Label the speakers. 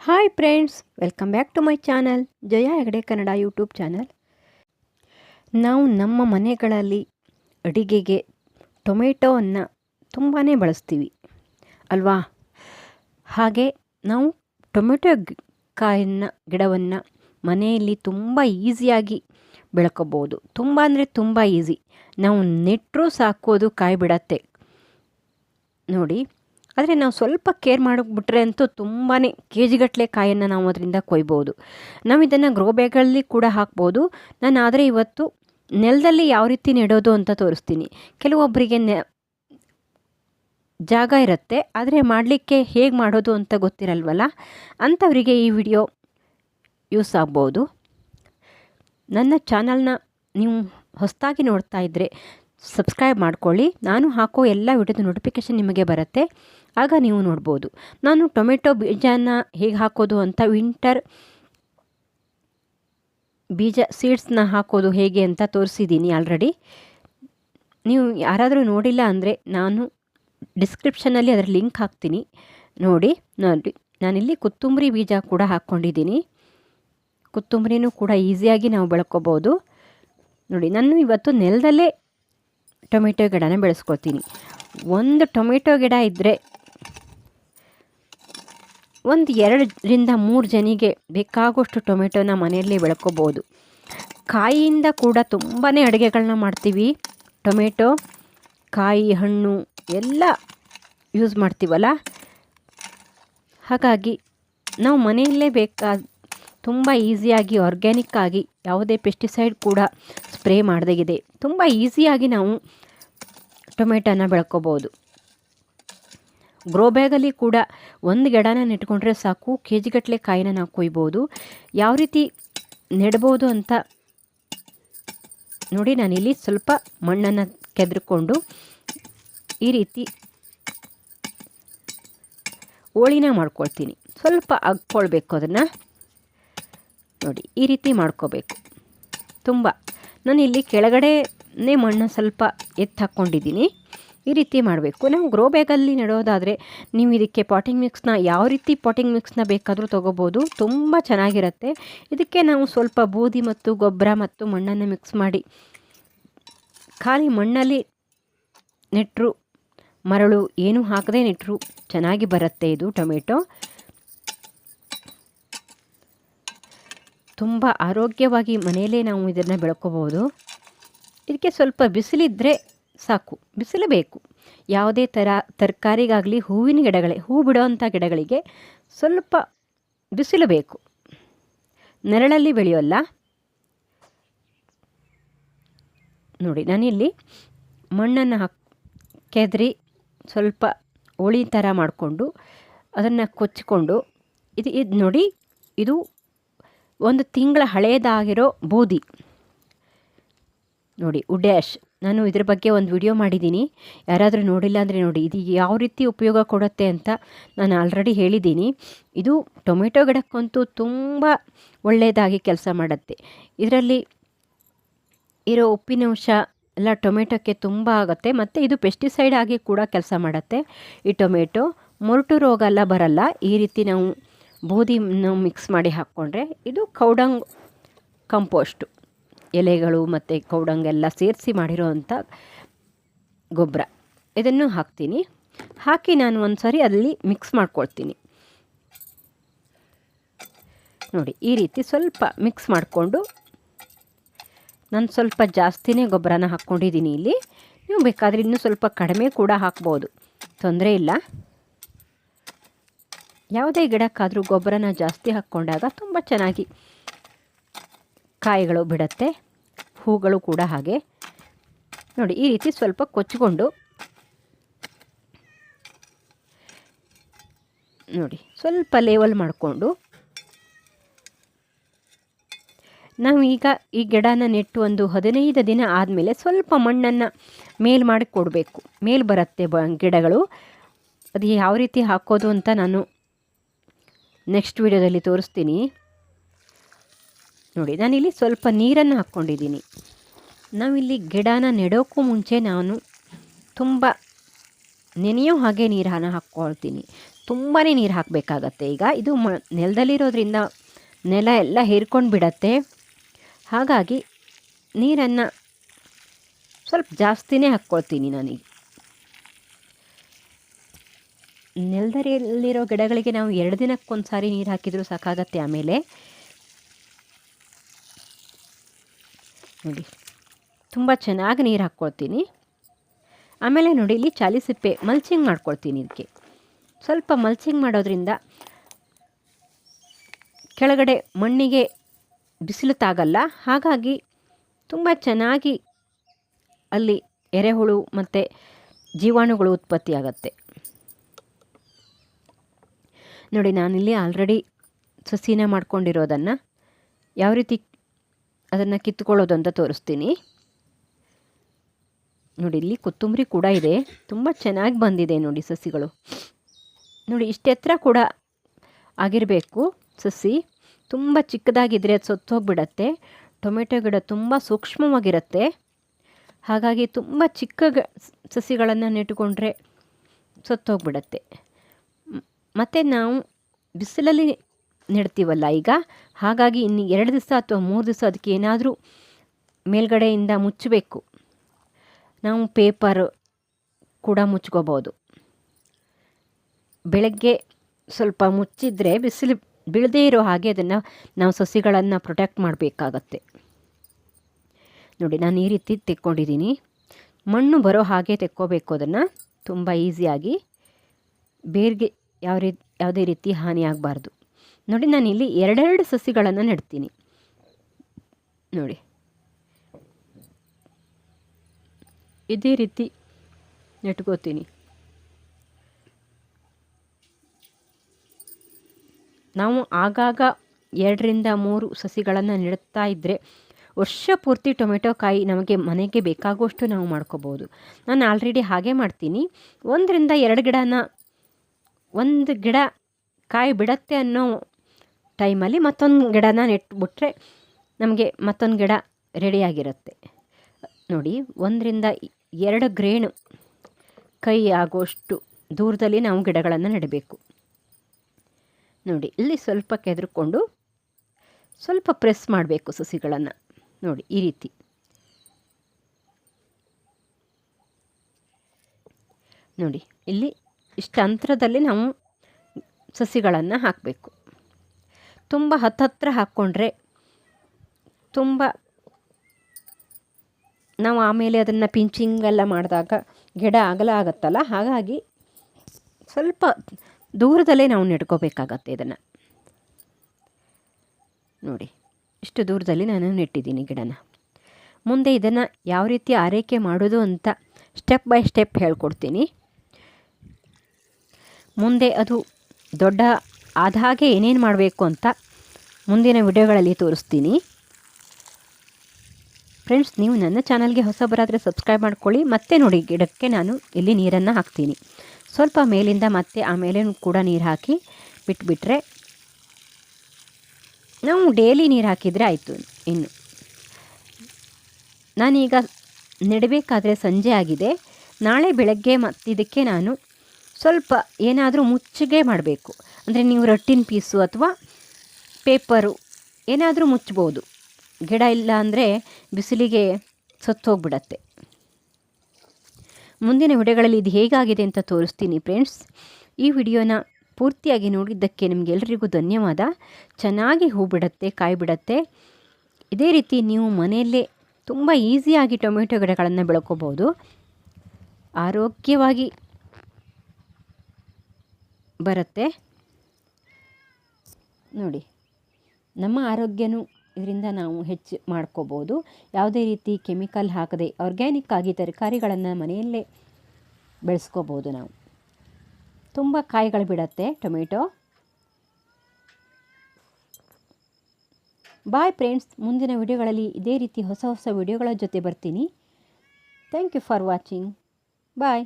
Speaker 1: Hi friends welcome back to my channel Jaya Hegde Kannada YouTube channel ನಾವು ನಮ್ಮ ಮನೆಗಳಲ್ಲಿ ಅಡಿಗೆಗೆ ಟೊಮೆಟೊವನ್ನು ತುಂಬಾ ಬಳಸ್ತೀವಿ. ಅಲ್ವಾ? ಹಾಗೆ ನಾವು ಟೊಮೆಟೊ ಕಾಯನ್ನು ಗಿಡವನ್ನು ಮನೆಯಲ್ಲಿ ತುಂಬ ಈಸಿಯಾಗಿ ಬೆಳ್ಕೋಬೋದು. ತುಂಬ ಅಂದರೆ ತುಂಬ ಈಸಿ ನಾವು ನೆಟ್ಟರೂ ಸಾಕೋದು ಕಾಯಿ ಬಿಡತ್ತೆ ನೋಡಿ ಆದರೆ ನಾವು ಸ್ವಲ್ಪ ಕೇರ್ ಮಾಡಿಬಿಟ್ರೆ ಅಂತೂ ತುಂಬಾ ಕೆ ಜಿಗಟ್ಟಲೆ ಕಾಯನ್ನು ನಾವು ಅದರಿಂದ ಕೊಯ್ಬೋದು. ನಾವು ಇದನ್ನು ಗ್ರೋ ಬ್ಯಾಗಲ್ಲಿ ಕೂಡ ಹಾಕ್ಬೋದು. ನಾನು ಆದರೆ ಇವತ್ತು ನೆಲದಲ್ಲಿ ಯಾವ ರೀತಿ ನೆಡೋದು ಅಂತ ತೋರಿಸ್ತೀನಿ. ಕೆಲವೊಬ್ಬರಿಗೆ ನೆ ಜಾಗ ಇರುತ್ತೆ, ಆದರೆ ಮಾಡಲಿಕ್ಕೆ ಹೇಗೆ ಮಾಡೋದು ಅಂತ ಗೊತ್ತಿರಲ್ವಲ್ಲ? ಅಂಥವರಿಗೆ ಈ ವಿಡಿಯೋ ಯೂಸ್ ಆಗ್ಬೋದು. ನನ್ನ ಚಾನಲ್ನ ನೀವು ಹೊಸದಾಗಿ ನೋಡ್ತಾ ಇದ್ದರೆ ಸಬ್ಸ್ಕ್ರೈಬ್ ಮಾಡ್ಕೊಳ್ಳಿ. ನಾನು ಹಾಕೋ ಎಲ್ಲ ವಿಡಿಯೋದ ನೋಟಿಫಿಕೇಷನ್ ನಿಮಗೆ ಬರುತ್ತೆ. ಆಗ ನೀವು ನೋಡ್ಬೋದು. ನಾನು ಟೊಮೆಟೊ ಬೀಜನ ಹೇಗೆ ಹಾಕೋದು ಅಂತ ವಿಂಟರ್ ಬೀಜ ಸೀಡ್ಸ್ನ ಹಾಕೋದು ಹೇಗೆ ಅಂತ ತೋರಿಸಿದ್ದೀನಿ ಆಲ್ರೆಡಿ ನೀವು ಯಾರಾದರೂ ನೋಡಿಲ್ಲ ಅಂದರೆ ನಾನು ಡಿಸ್ಕ್ರಿಪ್ಷನಲ್ಲಿ ಅದರ ಲಿಂಕ್ ಹಾಕ್ತೀನಿ. ನೋಡಿ ನೋಡಿ. ನಾನಿಲ್ಲಿ ಕೊತ್ತಂಬರಿ ಬೀಜ ಕೂಡ ಹಾಕ್ಕೊಂಡಿದ್ದೀನಿ ಕೊತ್ತಂಬರಿನೂ ಕೂಡ ಈಸಿಯಾಗಿ ನಾವು ಬೆಳ್ಕೊಬೋದು. ನೋಡಿ, ನಾನು ಇವತ್ತು ನೆಲದಲ್ಲೇ ಟೊಮೆಟೊ ಗಿಡನ ಬೆಳೆಸ್ಕೊಳ್ತೀನಿ ಒಂದು ಟೊಮೆಟೊ ಗಿಡ ಇದ್ದರೆ ಒಂದು ಎರಡರಿಂದ ಮೂರು ಜನಿಗೆ ಬೇಕಾಗುವಷ್ಟು ಟೊಮೆಟೊನ ಮನೆಯಲ್ಲೇ ಬೆಳ್ಕೋಬೋದು. ಕಾಯಿಯಿಂದ ಕೂಡ ತುಂಬಾ ಅಡುಗೆಗಳನ್ನ ಮಾಡ್ತೀವಿ. ಟೊಮೆಟೊ, ಕಾಯಿ, ಹಣ್ಣು ಎಲ್ಲ ಯೂಸ್ ಮಾಡ್ತೀವಲ್ಲ? ಹಾಗಾಗಿ ನಾವು ಮನೆಯಲ್ಲೇ ಬೇಕಾದ ತುಂಬ ಈಸಿಯಾಗಿ ಆರ್ಗ್ಯಾನಿಕ್ ಆಗಿ ಯಾವುದೇ ಪೆಸ್ಟಿಸೈಡ್ ಕೂಡ ಸ್ಪ್ರೇ ಮಾಡದಾಗಿದೆ. ತುಂಬ ಈಸಿಯಾಗಿ ನಾವು ಟೊಮೆಟೊನ ಬೆಳ್ಕೋಬೋದು. ಗ್ರೋ ಬ್ಯಾಗಲ್ಲಿ ಕೂಡ ಒಂದು ಗಿಡನ ನೆಟ್ಕೊಂಡ್ರೆ ಸಾಕು ಕೆ ಜಿಗಟ್ಟಲೆ ಕಾಯಿನ ನಾವು ಕೊಯ್ಬೋದು. ಯಾವ ರೀತಿ ನೆಡ್ಬೋದು ಅಂತ ನೋಡಿ ನಾನಿಲ್ಲಿ ಸ್ವಲ್ಪ ಮಣ್ಣನ್ನು ಕೆದ್ರಿಕೊಂಡು ಈ ರೀತಿ ಹೋಳಿನ ಮಾಡ್ಕೊಳ್ತೀನಿ. ಸ್ವಲ್ಪ ಅಗ್ಕೊಳ್ಬೇಕು ಅದನ್ನು. ನೋಡಿ, ಈ ರೀತಿ ಮಾಡ್ಕೋಬೇಕು. ತುಂಬ. ನಾನು ಇಲ್ಲಿ ಕೆಳಗಡೆನೇ ಮಣ್ಣು ಸ್ವಲ್ಪ ಎತ್ತಿ ಹಾಕ್ಕೊಂಡಿದ್ದೀನಿ. ಈ ರೀತಿ ಮಾಡಬೇಕು. ನಾವು ಗ್ರೋ ಬ್ಯಾಗಲ್ಲಿ ನೆಡೋದಾದರೆ ನೀವು ಇದಕ್ಕೆ ಪಾಟಿಂಗ್ ಮಿಕ್ಸ್ನ ಯಾವ ರೀತಿ ಪಾಟಿಂಗ್ ಮಿಕ್ಸ್ನ ಬೇಕಾದರೂ ತೊಗೋಬೋದು. ತುಂಬ ಚೆನ್ನಾಗಿರುತ್ತೆ. ಇದಕ್ಕೆ ನಾವು ಸ್ವಲ್ಪ ಬೂದಿ ಮತ್ತು ಗೊಬ್ಬರ ಮತ್ತು ಮಣ್ಣನ್ನು ಮಿಕ್ಸ್ ಮಾಡಿ, ಖಾಲಿ ಮಣ್ಣಲ್ಲಿ ನೆಟ್ಟರು ಮರಳು ಏನೂ ಹಾಕದೆ ನೆಟ್ಟರು ಚೆನ್ನಾಗಿ ಬರುತ್ತೆ ಇದು ಟೊಮೆಟೊ. ತುಂಬ ಆರೋಗ್ಯವಾಗಿ ಮನೆಯಲ್ಲೇ ನಾವು ಇದನ್ನು ಬೆಳ್ಕೋಬೋದು ಇದಕ್ಕೆ ಸ್ವಲ್ಪ ಬಿಸಿಲಿದ್ದರೆ ಸಾಕು, ಬಿಸಿಲು ಬೇಕು. ಯಾವುದೇ ಥರ ತರಕಾರಿಗಾಗಲಿ ಹೂವಿನ ಗಿಡಗಳೇ, ಹೂ ಬಿಡೋವಂಥ ಗಿಡಗಳಿಗೆ ಸ್ವಲ್ಪ ಬಿಸಿಲು ಬೇಕು. ನೆರಳಲ್ಲಿ ಬೆಳೆಯೋಲ್ಲ. ನೋಡಿ, ನಾನಿಲ್ಲಿ ಮಣ್ಣನ್ನು ಹಾಕಿ, ಕೆದರಿ ಸ್ವಲ್ಪ ಹೋಳಿ ಥರ ಮಾಡಿಕೊಂಡು ಅದನ್ನು ಕೊಚ್ಚಿಕೊಂಡು, ಇದು ಇದು ನೋಡಿ, ಇದು ಒಂದು ತಿಂಗಳ ಹಳೆಯದಾಗಿರೋ ಬೂದಿ. ನೋಡಿ, ಉಡ್ಯಾಶ್, ನಾನು ಇದ್ರ ಬಗ್ಗೆ ಒಂದು ವಿಡಿಯೋ ಮಾಡಿದ್ದೀನಿ. ಯಾರಾದರೂ ನೋಡಿಲ್ಲ ಅಂದರೆ ನೋಡಿ, ಇದು ಯಾವ ರೀತಿ ಉಪಯೋಗ ಕೊಡುತ್ತೆ ಅಂತ ನಾನು ಆಲ್ರೆಡಿ ಹೇಳಿದ್ದೀನಿ. ಇದು ಟೊಮೆಟೊ ಗಿಡಕ್ಕಂತೂ ತುಂಬ ಒಳ್ಳೆಯದಾಗಿ ಕೆಲಸ ಮಾಡುತ್ತೆ. ಇದರಲ್ಲಿ ಇರೋ ಉಪ್ಪಿನಂಶ ಎಲ್ಲ ಟೊಮೆಟೊಕ್ಕೆ ತುಂಬ ಆಗುತ್ತೆ, ಮತ್ತು ಇದು ಪೆಸ್ಟಿಸೈಡ್ ಆಗಿ ಕೂಡ ಕೆಲಸ ಮಾಡುತ್ತೆ. ಈ ಟೊಮೆಟೊ ಮೊರಟು ರೋಗ ಎಲ್ಲ ಬರಲ್ಲ, ಈ ರೀತಿ ನಾವು ಬೂದಿ ಮಿಕ್ಸ್ ಮಾಡಿ ಹಾಕ್ಕೊಂಡ್ರೆ ಇದು ಕೌಡಂಗ್ ಕಂಪೋಸ್ಟು ಎಲೆಗಳು ಮತ್ತು ಕೌಡಂಗೆಲ್ಲ ಸೇರಿಸಿ ಮಾಡಿರೋವಂಥ ಗೊಬ್ಬರ. ಇದನ್ನು ಹಾಕ್ತೀನಿ. ಹಾಕಿ ನಾನು ಒಂದು ಸಾರಿ ಅಲ್ಲಿ ಮಿಕ್ಸ್ ಮಾಡ್ಕೊಳ್ತೀನಿ. ನೋಡಿ, ಈ ರೀತಿ ಸ್ವಲ್ಪ ಮಿಕ್ಸ್ ಮಾಡಿಕೊಂಡು ನಾನು ಸ್ವಲ್ಪ ಜಾಸ್ತಿನೇ ಗೊಬ್ಬರನ ಹಾಕ್ಕೊಂಡಿದ್ದೀನಿ ಇಲ್ಲಿ. ನೀವು ಬೇಕಾದರೆ ಇನ್ನೂ ಸ್ವಲ್ಪ ಕಡಿಮೆ ಕೂಡ ಹಾಕ್ಬೋದು. ತೊಂದರೆ ಇಲ್ಲ. ಯಾವುದೇ ಗಿಡಕ್ಕಾದರೂ ಗೊಬ್ಬರನ ಜಾಸ್ತಿ ಹಾಕ್ಕೊಂಡಾಗ ತುಂಬ ಚೆನ್ನಾಗಿ ಕಾಯಿಗಳು ಬಿಡುತ್ತೆ, ಹೂಗಳು ಕೂಡ ಹಾಗೆ. ನೋಡಿ, ಈ ರೀತಿ ಸ್ವಲ್ಪ ಕೊಚ್ಚಿಕೊಂಡು ನೋಡಿ, ಸ್ವಲ್ಪ ಲೇವಲ್ ಮಾಡಿಕೊಂಡು ನಾವು ಈಗ ಈ ಗಿಡನ ನೆಟ್ಟು ಒಂದು ಹದಿನೈದು ದಿನ ಆದಮೇಲೆ ಸ್ವಲ್ಪ ಮಣ್ಣನ್ನು ಮೇಲ್ ಮಾಡಿ ಕೊಡಬೇಕು ಮೇಲ್ ಬರುತ್ತೆ ಬ ಗಿಡಗಳು. ಅದು ಯಾವ ರೀತಿ ಹಾಕೋದು ಅಂತ ನಾನು ನೆಕ್ಸ್ಟ್ ವಿಡಿಯೋದಲ್ಲಿ ತೋರಿಸ್ತೀನಿ. ನೋಡಿ, ನಾನಿಲ್ಲಿ ಸ್ವಲ್ಪ ನೀರನ್ನು ಹಾಕ್ಕೊಂಡಿದ್ದೀನಿ. ನಾವಿಲ್ಲಿ ಗಿಡನ ನೆಡೋಕ್ಕೂ ಮುಂಚೆ ನಾನು ತುಂಬ ನೆನೆಯೋ ಹಾಗೆ ನೀರನ್ನು ಹಾಕ್ಕೊಳ್ತೀನಿ. ತುಂಬಾ ನೀರು ಹಾಕಬೇಕಾಗತ್ತೆ. ಈಗ ಇದು ಮ, ನೆಲದಲ್ಲಿರೋದ್ರಿಂದ ನೆಲ ಎಲ್ಲ ಹೇರ್ಕೊಂಡು ಬಿಡತ್ತೆ. ಹಾಗಾಗಿ ನೀರನ್ನು ಸ್ವಲ್ಪ ಜಾಸ್ತಿನೇ ಹಾಕ್ಕೊಳ್ತೀನಿ ನಾನೀಗ. ನೆಲದಲ್ಲಿರೋ ಗಿಡಗಳಿಗೆ ನಾವು ಎರಡು ದಿನಕ್ಕೊಂದು ಸಾರಿ ನೀರು ಹಾಕಿದರೂ ಸಾಕಾಗತ್ತೆ ಆಮೇಲೆ. ನೋಡಿ, ತುಂಬ ಚೆನ್ನಾಗಿ ನೀರು ಹಾಕ್ಕೊಳ್ತೀನಿ. ಆಮೇಲೆ ನೋಡಿ, ಇಲ್ಲಿ ಚಾಲಿಸಿಪ್ಪೆ ಮಲ್ಚಿಂಗ್ ಮಾಡ್ಕೊಳ್ತೀನಿ ಇದಕ್ಕೆ ಸ್ವಲ್ಪ ಮಲ್ಚಿಂಗ್ ಮಾಡೋದ್ರಿಂದ ಕೆಳಗಡೆ ಮಣ್ಣಿಗೆ ಬಿಸಿಲು ತಾಗಲ್ಲ ಹಾಗಾಗಿ ತುಂಬ ಚೆನ್ನಾಗಿ ಅಲ್ಲಿ ಎರೆಹುಳು ಮತ್ತು ಜೀವಾಣುಗಳು ಉತ್ಪತ್ತಿಯಾಗತ್ತೆ. ನೋಡಿ, ನಾನಿಲ್ಲಿ ಆಲ್ರೆಡಿ ಸಸಿನ ಮಾಡ್ಕೊಂಡಿರೋದನ್ನು ಯಾವ ರೀತಿ ಅದನ್ನು ಕಿತ್ಕೊಳ್ಳೋದು ಅಂತ ತೋರಿಸ್ತೀನಿ. ನೋಡಿ, ಇಲ್ಲಿ ಕೊತ್ತಂಬರಿ ಕೂಡ ಇದೆ. ತುಂಬ ಚೆನ್ನಾಗಿ ಬಂದಿದೆ ನೋಡಿ ಸಸಿಗಳು. ನೋಡಿ ಇಷ್ಟೆತ್ರ ಕೂಡ ಆಗಿರಬೇಕು ಸಸಿ. ತುಂಬ ಚಿಕ್ಕದಾಗಿದ್ದರೆ ಅದು ಸತ್ತೋಗ್ಬಿಡತ್ತೆ ಟೊಮೆಟೊ ಗಿಡ ತುಂಬ ಸೂಕ್ಷ್ಮವಾಗಿರುತ್ತೆ. ಹಾಗಾಗಿ ತುಂಬ ಚಿಕ್ಕ ಸಸಿಗಳನ್ನು ನೆಟ್ಟುಕೊಂಡ್ರೆ ಸತ್ತೋಗ್ಬಿಡತ್ತೆ ಮತ್ತು ನಾವು ಬಿಸಿಲಲ್ಲಿ ನೆಡ್ತೀವಲ್ಲ ಈಗ? ಹಾಗಾಗಿ ಇನ್ನು ಎರಡು ದಿವಸ ಅಥವಾ ಮೂರು ದಿವಸ ಅದಕ್ಕೆ ಏನಾದರೂ ಮೇಲ್ಗಡೆಯಿಂದ ಮುಚ್ಚಬೇಕು. ನಾವು ಪೇಪರ್ ಕೂಡ ಮುಚ್ಕೋಬೋದು. ಬೆಳಗ್ಗೆ ಸ್ವಲ್ಪ ಮುಚ್ಚಿದರೆ ಬಿಸಿಲು ಬೀಳದೇ ಇರೋ ಹಾಗೆ ಅದನ್ನು ನಾವು ಸಸಿಗಳನ್ನು ಪ್ರೊಟೆಕ್ಟ್ ಮಾಡಬೇಕಾಗತ್ತೆ. ನೋಡಿ, ನಾನು ಈ ರೀತಿ ತೆಕ್ಕೊಂಡಿದ್ದೀನಿ. ಮಣ್ಣು ಬರೋ ಹಾಗೆ ತೆಕ್ಕೋಬೇಕು ಅದನ್ನು. ತುಂಬ ಈಸಿಯಾಗಿ ಬೇರ್ಗೆ ಯಾವ ರೀತಿ ಯಾವುದೇ ರೀತಿ ಹಾನಿ ಆಗಬಾರ್ದು. ನೋಡಿ, ನಾನು ಇಲ್ಲಿ ಎರಡೆರಡು ಸಸಿಗಳನ್ನು ನೆಡ್ತೀನಿ. ನೋಡಿ. ಇದೇ ರೀತಿ ನೆಟ್ಕೋತೀನಿ. ನಾವು ಆಗಾಗ ಎರಡರಿಂದ ಮೂರು ಸಸಿಗಳನ್ನು ನೆಡುತ್ತಾ ಇದ್ದರೆ ವರ್ಷ ಪೂರ್ತಿ ಟೊಮೆಟೊ ಕಾಯಿ ನಮಗೆ ಮನೆಗೆ ಬೇಕಾಗುವಷ್ಟು ನಾವು ಮಾಡ್ಕೋಬೋದು. ನಾನು ಆಲ್ರೆಡಿ ಹಾಗೆ ಮಾಡ್ತೀನಿ. ಒಂದರಿಂದ ಎರಡು ಗಿಡನ ಒಂದು ಗಿಡ ಕಾಯಿ ಬಿಡತ್ತೆ ಅನ್ನೋ ಟೈಮಲ್ಲಿ ಮತ್ತೊಂದು ಗಿಡನ ನೆಟ್ಬಿಟ್ರೆ ನಮಗೆ ಮತ್ತೊಂದು ಗಿಡ ರೆಡಿಯಾಗಿರುತ್ತೆ. ನೋಡಿ, ಒಂದರಿಂದ ಎರಡು ಗ್ರೇಣು ಕೈ ಆಗೋಷ್ಟು ದೂರದಲ್ಲಿ ನಾವು ಗಿಡಗಳನ್ನು ನೆಡಬೇಕು. ನೋಡಿ, ಇಲ್ಲಿ ಸ್ವಲ್ಪ ಕೆದರ್ಕೊಂಡು ಸ್ವಲ್ಪ ಪ್ರೆಸ್ ಮಾಡಬೇಕು ಸಸಿಗಳನ್ನು. ನೋಡಿ, ಈ ರೀತಿ. ನೋಡಿ, ಇಲ್ಲಿ ಇಷ್ಟು ಅಂತರದಲ್ಲಿ ನಾವು ಸಸಿಗಳನ್ನು ಹಾಕಬೇಕು. ತುಂಬ ಹತ್ತತ್ರ ಹಾಕ್ಕೊಂಡ್ರೆ ತುಂಬ ನಾವು ಆಮೇಲೆ ಅದನ್ನು ಪಿಂಚಿಂಗ್ ಎಲ್ಲ ಮಾಡಿದಾಗ ಗಿಡ ಆಗಲ ಆಗುತ್ತಲ್ಲ, ಹಾಗಾಗಿ ಸ್ವಲ್ಪ ದೂರದಲ್ಲೇ ನಾವು ನೆಡ್ಕೋಬೇಕಾಗತ್ತೆ ಇದನ್ನು. ನೋಡಿ, ಇಷ್ಟು ದೂರದಲ್ಲಿ ನಾನು ನೆಟ್ಟಿದ್ದೀನಿ ಗಿಡನ. ಮುಂದೆ ಇದನ್ನು ಯಾವ ರೀತಿ ಆರೈಕೆ ಮಾಡೋದು ಅಂತ ಸ್ಟೆಪ್ ಬೈ ಸ್ಟೆಪ್ ಹೇಳ್ಕೊಡ್ತೀನಿ. ಮುಂದೆ ಅದು ದೊಡ್ಡ ಆದ ಹಾಗೆ ಏನೇನು ಮಾಡಬೇಕು ಅಂತ ಮುಂದಿನ ವಿಡಿಯೋಗಳಲ್ಲಿ ತೋರಿಸ್ತೀನಿ. ಫ್ರೆಂಡ್ಸ್ ನೀವು ನನ್ನ ಚಾನಲ್ಗೆ ಹೊಸಬರಾದರೆ ಸಬ್ಸ್ಕ್ರೈಬ್ ಮಾಡ್ಕೊಳ್ಳಿ. ಮತ್ತೆ ನೋಡಿ, ಗಿಡಕ್ಕೆ ನಾನು ಇಲ್ಲಿ ನೀರನ್ನು ಹಾಕ್ತೀನಿ. ಸ್ವಲ್ಪ ಮೇಲಿಂದ ಮತ್ತೆ ಆಮೇಲೆ ಕೂಡ ನೀರು ಹಾಕಿ ಬಿಟ್ಬಿಟ್ರೆ ನಾವು ಡೈಲಿ ನೀರು ಹಾಕಿದರೆ ಆಯಿತು ಇನ್ನು. ನಾನೀಗ ನೆಡಬೇಕಾದ್ರೆ ಸಂಜೆ ಆಗಿದೆ. ನಾಳೆ ಬೆಳಗ್ಗೆ ಮತ್ತಿದಕ್ಕೆ ನಾನು ಸ್ವಲ್ಪ ಏನಾದರೂ ಮುಚ್ಚಿಗೆ ಮಾಡಬೇಕು. ಅಂದರೆ ನೀವು ರಟ್ಟಿನ ಪೀಸು ಅಥವಾ ಪೇಪರು ಏನಾದರೂ ಮುಚ್ಬೋದು ಗಿಡ ಇಲ್ಲ ಅಂದರೆ ಬಿಸಿಲಿಗೆ ಸತ್ತೋಗ್ಬಿಡತ್ತೆ. ಮುಂದಿನ ವಿಡಿಯೋಗಳಲ್ಲಿ ಇದು ಹೇಗಾಗಿದೆ ಅಂತ ತೋರಿಸ್ತೀನಿ ಫ್ರೆಂಡ್ಸ್. ಈ ವಿಡಿಯೋನ ಪೂರ್ತಿಯಾಗಿ ನೋಡಿದ್ದಕ್ಕೆ ನಿಮಗೆಲ್ಲರಿಗೂ ಧನ್ಯವಾದ. ಚೆನ್ನಾಗಿ ಹೂ ಬಿಡತ್ತೆ ಕಾಯಿ ಬಿಡತ್ತೆ ಇದೇ ರೀತಿ ನೀವು ಮನೆಯಲ್ಲೇ ತುಂಬ ಈಸಿಯಾಗಿ ಟೊಮೆಟೊ ಗಿಡಗಳನ್ನು ಬೆಳ್ಕೋಬೋದು ಆರೋಗ್ಯವಾಗಿ ಬರುತ್ತೆ. ನೋಡಿ, ನಮ್ಮ ಆರೋಗ್ಯನೂ ಇದರಿಂದ ನಾವು ಹೆಚ್ಚು ಮಾಡ್ಕೋಬೋದು. ಯಾವುದೇ ರೀತಿ ಕೆಮಿಕಲ್ ಹಾಕದೆ ಆರ್ಗ್ಯಾನಿಕ್ಕಾಗಿ ತರಕಾರಿಗಳನ್ನು ಮನೆಯಲ್ಲೇ ಬೆಳೆಸ್ಕೋಬೋದು ನಾವು. ತುಂಬ ಕಾಯಿಗಳು ಬಿಡತ್ತೆ ಟೊಮೆಟೊ. ಬಾಯ್ ಫ್ರೆಂಡ್ಸ್, ಮುಂದಿನ ವಿಡಿಯೋಗಳಲ್ಲಿ ಇದೇ ರೀತಿ ಹೊಸ ಹೊಸ ವಿಡಿಯೋಗಳ ಜೊತೆ ಬರ್ತೀನಿ. Thank you for watching. Bye.